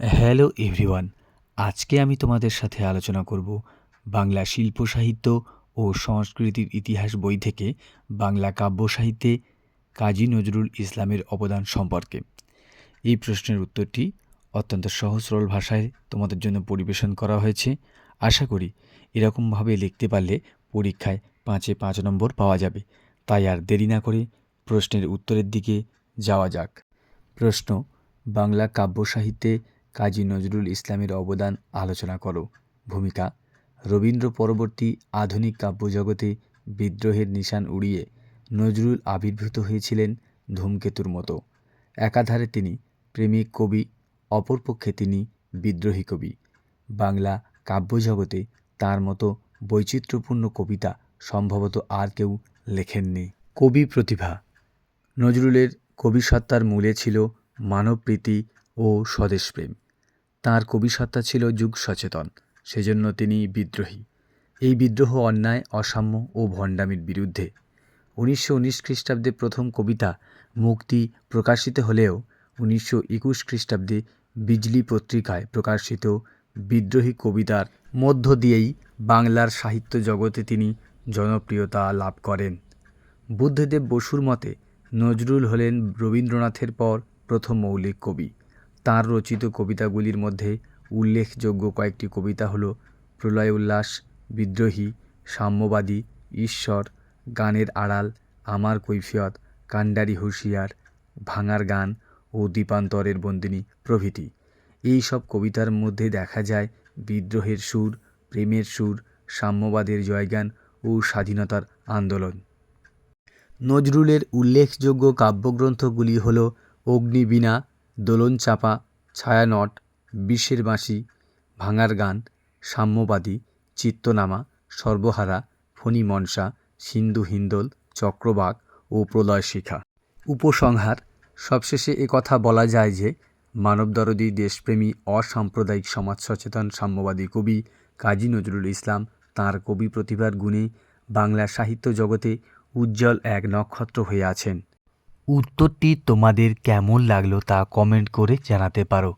Hello everyone, আজকে আমি তোমাদের সাথে আলোচনা করব বাংলা শিল্প সাহিত্য ও সংস্কৃতির ইতিহাস বই থেকে বাংলা কাব্য সাহিত্যে কাজী নজরুল ইসলামের অবদান সম্পর্কে। এই প্রশ্নের উত্তরটি অত্যন্ত সহজ সরল ভাষায় তোমাদের জন্য পরিবেশন করা হয়েছে। আশা করি এরকমভাবে লিখতে পারলে পরীক্ষায় পাঁচে পাঁচ নম্বর পাওয়া যাবে। তাই আর দেরি না করে প্রশ্নের উত্তরের দিকে যাওয়া যাক। প্রশ্ন, বাংলা কাব্য সাহিত্যে কাজী নজরুল ইসলামের অবদান আলোচনা করো। ভূমিকা, রবীন্দ্র পরবর্তী আধুনিক কাব্যজগতে বিদ্রোহের নিশান উড়িয়ে নজরুল আবির্ভূত হয়েছিলেন ধূমকেতুর মতো। একাধারে তিনি প্রেমিক কবি, অপরপক্ষে তিনি বিদ্রোহী কবি। বাংলা কাব্যজগতে তার মতো বৈচিত্র্যপূর্ণ কবিতা সম্ভবত আর কেউ লেখেননি। কবি প্রতিভা, নজরুলের কবিসত্তার মূলে ছিল মানবপ্রীতি ও স্বদেশপ্রেম। তাঁর কবিসত্তা ছিল যুগ সচেতন সেজন্য তিনি বিদ্রোহী। এই বিদ্রোহ, অন্যায়, অসাম্য ও ভণ্ডামির বিরুদ্ধে। উনিশশো উনিশ খ্রিস্টাব্দে প্রথম কবিতা মুক্তি প্রকাশিত হলেও উনিশশো একুশ খ্রিস্টাব্দে বিজলি পত্রিকায় প্রকাশিত বিদ্রোহী কবিতার মধ্য দিয়েই বাংলার সাহিত্য জগতে তিনি জনপ্রিয়তা লাভ করেন। বুদ্ধদেব বসুর মতে, নজরুল হলেন রবীন্দ্রনাথের পর প্রথম মৌলিক কবি। তাঁর রচিত কবিতাগুলির মধ্যে উল্লেখযোগ্য কয়েকটি কবিতা হলো প্রলয় উল্লাস, বিদ্রোহী, সাম্যবাদী, ঈশ্বর, গানের আড়াল, আমার কৈফিয়ত, কাণ্ডারি হুঁশিয়ার, ভাঙার গান ও দ্বীপান্তরের বন্দিনী প্রভৃতি। এই সব কবিতার মধ্যে দেখা যায় বিদ্রোহের সুর, প্রেমের সুর, সাম্যবাদের জয়গান ও স্বাধীনতার আন্দোলন। নজরুলের উল্লেখযোগ্য কাব্যগ্রন্থগুলি হল অগ্নিবীণা দোলনচাঁপা ছায়ানট, বিষের বাঁশি, ভাঙার গান, সাম্যবাদী, চিত্তনামা, সর্বহারা, ফণী মনসা, সিন্ধু হিন্দোল, চক্রবাক ও প্রলয় শিখা। উপসংহার, সবশেষে কথা বলা যায় যে, মানবদরদী দেশপ্রেমী অসাম্প্রদায়িক সমাজ সচেতন সাম্যবাদী কবি কাজী নজরুল ইসলাম তাঁর কবি প্রতিভার গুণে বাংলা সাহিত্য জগতে উজ্জ্বল এক নক্ষত্র হয়ে আছেন। উত্তরটি তোমাদের কেমন লাগল তা কমেন্ট করে জানাতে পারো।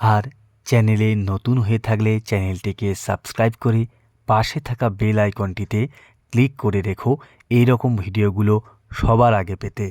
আর চ্যানেলে নতুন হয়ে থাকলে চ্যানেলটিকে সাবস্ক্রাইব করে পাশে থাকা বেল আইকনটিতে ক্লিক করে রেখো। এই রকম ভিডিওগুলো সবার আগে পেতে।